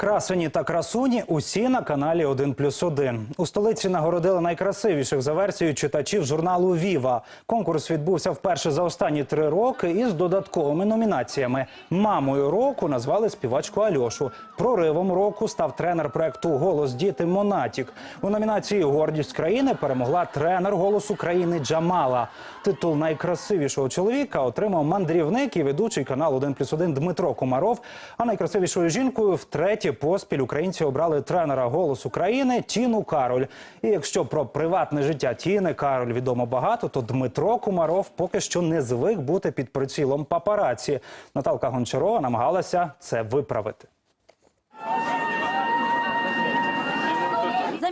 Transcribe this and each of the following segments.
Красені та красуні усі на каналі 1 плюс 1. У столиці нагородили найкрасивіших за версією читачів журналу Віва. Конкурс відбувся вперше за останні три роки із додатковими номінаціями. Мамою року назвали співачку Альошу. Проривом року став тренер проекту Голос діти Монатік. У номінації Гордість країни перемогла тренер голос України Джамала. Титул найкрасивішого чоловіка отримав мандрівник і ведучий канал 1 плюс 1 Дмитро Комаров. А найкрасивішою жінкою втретє поспіль українці обрали тренера голос України Тіну Кароль. І якщо про приватне життя Тіни Кароль відомо багато, то Дмитро Кумаров поки що не звик бути під прицілом папараці. Наталка Гончарова намагалася це виправити.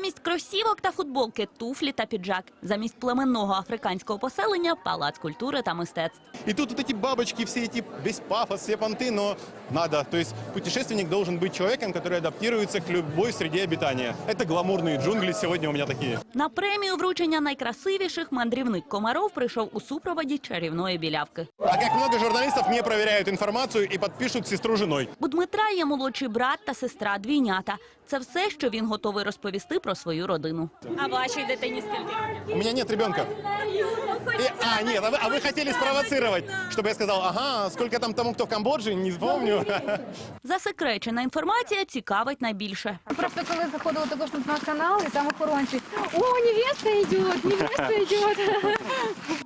Замість кросівок та футболки, туфлі та піджак. Замість племенного африканського поселення палац культури та мистецтв. И тут вот эти бабочки, все эти, весь пафос, все понты, но надо. То есть путешественник должен быть человеком, который адаптируется к любой среде обитания. Это гламурные джунгли сегодня у меня такие. На премію вручення найкрасивіших мандрівник Комаров прийшов у супроводі чарівної білявки. А как много журналистов не проверяют информацию и подпишут сестру женой. У Дмитра є молодший брат та сестра двійнята. Це все, що він готовий розповісти про свою родину. А вашій дитині скільки? У меня нет ребенка. И- а, нет, а вы, а вы хотели спровоцировать, чтобы я сказал, ага, сколько там тому, кто в Камбодже, не помню. Засекречена інформація цікавить найбільше. Просто коли заходила також на наш канал, і там охоронці. О, невеста йде, невеста йде.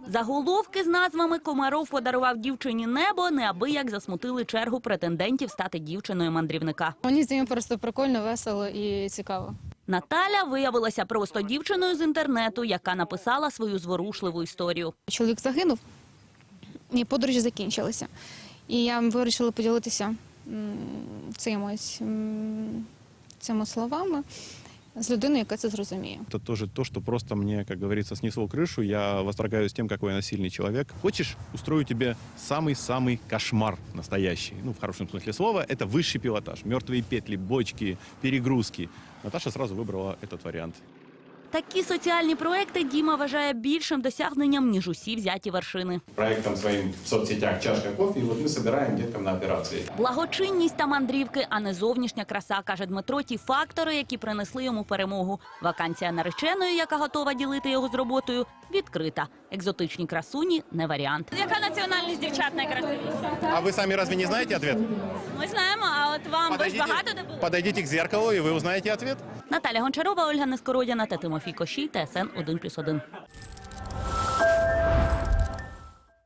Заголовки з назвами Комаров подарував дівчині небо, неабияк засмутили чергу претендентів стати дівчиною мандрівника. Мені з ними просто прикольно, весело і цікаво. Наталя виявилася просто дівчиною з інтернету, яка написала свою зворушливу історію. Чоловік загинув, і подорожі закінчилися. І я вирішила поділитися цим ось цими словами з людиною, яка це зрозуміє. Це теж то, що просто мені, як говориться, снесло кришу. Я восторгаюсь тим, який я сильний чоловік. Хочеш, устрою тебе самий-самий кошмар настоящий. Ну, в хорошому смысле слова, це вищий пілотаж. Мертві петлі, бочки, перегрузки. Наташа сразу выбрала этот вариант. Такі соціальні проекти Діма вважає більшим досягненням, ніж усі взяті вершини. проектом своим в соцсетях «Чашка кофе», и вот мы собираем деткам на операции. Благочинність та мандрівки, а не зовнішня краса, каже Дмитро. Ті фактори, які принесли йому перемогу. Вакансія нареченої, яка готова ділити його з роботою, відкрита. Екзотичні красуні не варіант. Яка національність дівчат найкрасивіша? А вы сами разве не знаете ответ? Ми знаємо, а от вам Подойдите, подойдите к зеркалу, и вы узнаете ответ. Наталя Гончарова, Ольга Нескородяна та Тимофій Кощій, ТСН 1+,1.